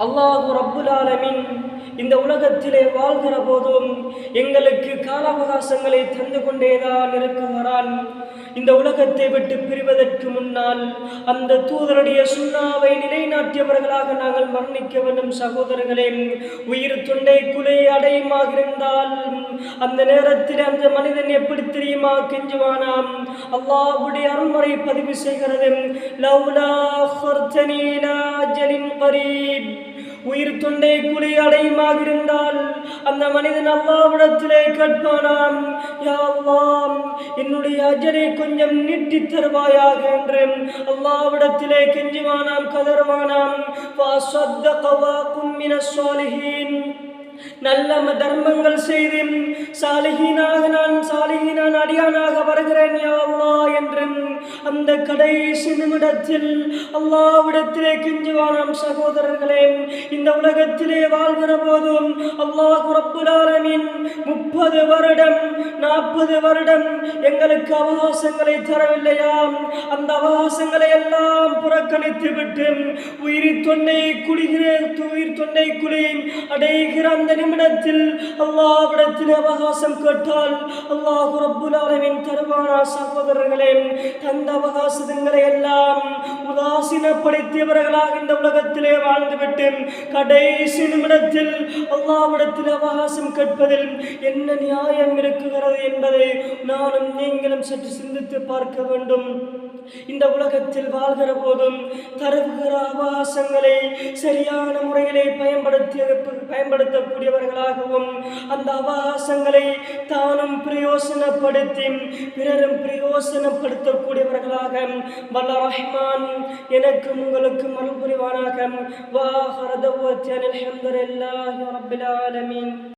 அல்லாஹு ரப்புல் இந்த உலகத்திலே வாழ்கிற போதும் எங்களுக்கு கால அவகாசங்களை தந்து கொண்டேதான் இருக்குகிறான் இந்த உலகத்தை விட்டு பிரிவதற்கு முன்னால் அந்த தூதருடைய சுண்ணாவை நிலைநாட்டியவர்களாக நாங்கள் மரணிக்க வேண்டும் சகோதரர்களே. உயிர் தொண்டை குலை அடையுமாக இருந்தால் அந்த நேரத்தில் அந்த மனிதன் எப்படி தெரியுமா கெஞ்சுவானாம்? அல்லாஹ்வுடைய அருள்முறை பதிவு செய்கிறது லவ்லா உயிர் தொண்டை குழி அடையுமாக இருந்தால் அந்த மனிதன் அல்லாவிடத்திலே கேட்பானாம் யா அல்லாஹ் என்னுடைய அஜரை கொஞ்சம் நீட்டித் தருவாயாக என்று அல்லாவிடத்திலே கெஞ்சுவானாம் கதறுவானாம் فَأَصَدَّقَ وَأَكُن مِّنَ الصَّالِحِينَ நல்ல தர்மங்கள் செய்து சாலிகினாக நான் சாலிகினான் அடியானாக வருகிறேன் யா அல்லாஹ் என்று அந்த கடைசி நிமிடத்தில் அல்லாவிடத்திலே கெஞ்சுவானாம் சகோதரர்களே. இந்த உலகத்திலே வாழ்கிற போதும் அல்லாஹ் ரப்புல் முப்பது வருடம் நாற்பது வருடம் எங்களுக்கு அவகாசங்களை தரவில்லையாம் அந்த அவகாசங்களை எல்லாம் புறக்கணித்து விட்டு உயிரி தொண்டை குடிகிற உயிர் தொண்டை குழி அடைகிற அந்த நிமிடத்தில் அல்லாவிடத்தில் அவகாசம் கேட்டால் அல்லாஹு ரப்புல் தருமான தருவானா சகோதரர்களே தந்த அவகாசங்களை எல்லாம் உதாசீனப்படுத்தியவர்களாக இந்த உலகத்திலே வாழ்ந்துவிட்டு கடைசி நிமிடத்தில் அல்லாவிடத்தில் அவகாசம் கேட்பதில் என்ன நியாயம் இருக்குகிறது என்பதை நானும் நீங்களும் சற்று சிந்தித்து பார்க்க வேண்டும். இந்த உலகத்தில் வாழ்கிற போதும் தருகிற அவகாசங்களை சரியான முறையிலே பயன்படுத்தி பயன்படுத்தக்கூடியவர்களாகவும் அந்த அவகாசங்களை தானும் பிரயோசனப்படுத்தி பிறரும் பிரயோசனப்படுத்தக்கூடியவர்களாக வல்ல ரஹ்மான் எனக்கும் உங்களுக்கும் அருள் புரிவானாக. வாஹரதவத்தியன் ஆலமீன்.